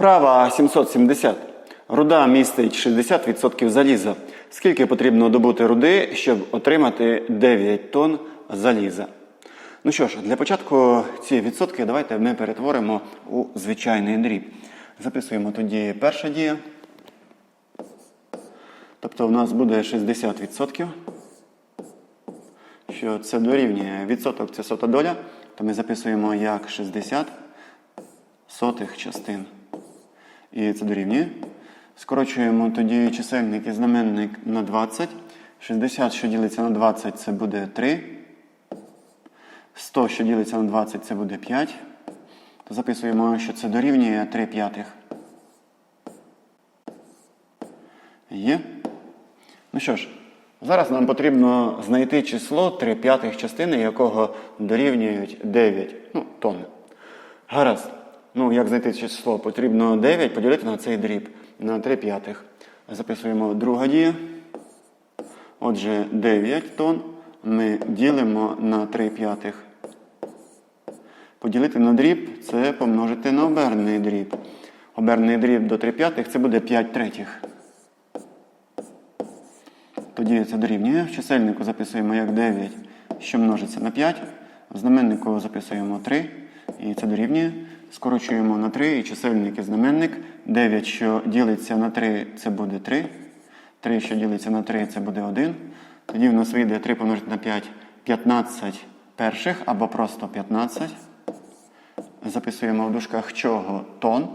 Вправа 770. Руда містить 60% заліза. Скільки потрібно добути руди, щоб отримати 9 тонн заліза? Ну що ж, для початку ці відсотки давайте ми перетворимо у звичайний дріб. Записуємо тоді перша дія. Тобто у нас буде 60%, що це дорівнює відсоток це сота доля, то ми записуємо як 60 сотих частин. І це дорівнює. Скорочуємо тоді чисельник і знаменник на 20. 60, що ділиться на 20, це буде 3. 100, що ділиться на 20, це буде 5. То записуємо, що це дорівнює 3 п'ятих. Є. Ну що ж, зараз нам потрібно знайти число 3 п'ятих частини, якого дорівнюють 9 ну, тонн. Гаразд. Ну, як знайти число? Потрібно 9 поділити на цей дріб на 3 п'ятих. Записуємо друга дія. Отже, 9 тонн ми ділимо на 3 п'ятих. Поділити на дріб це помножити на оберний дріб. Оберний дріб до 3 п'ятих це буде 5 третіх. Тоді це дорівнює. В чисельнику записуємо як 9, що множиться на 5. В знаменнику записуємо 3. І це дорівнює. Скорочуємо на 3 і чисельник і знаменник. 9, що ділиться на 3, це буде 3. 3, що ділиться на 3, це буде 1. Тоді в нас вийде 3 помножити на 5, 15 перших або просто 15. Записуємо в дужках чого тон.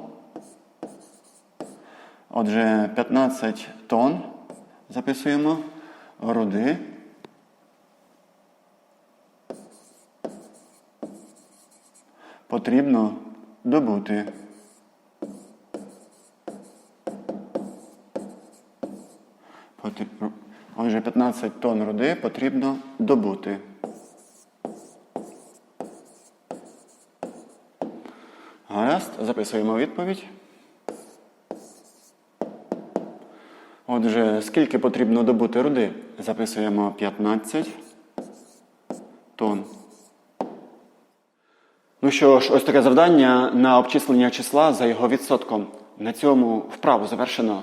Отже, 15 тонн записуємо руди. Потрібно добути. Отже, 15 тонн руди потрібно добути. Гаразд, записуємо відповідь. Отже, скільки потрібно добути руди? Записуємо 15 тонн. Ну що ж, ось таке завдання на обчислення числа за його відсотком. На цьому вправу завершено.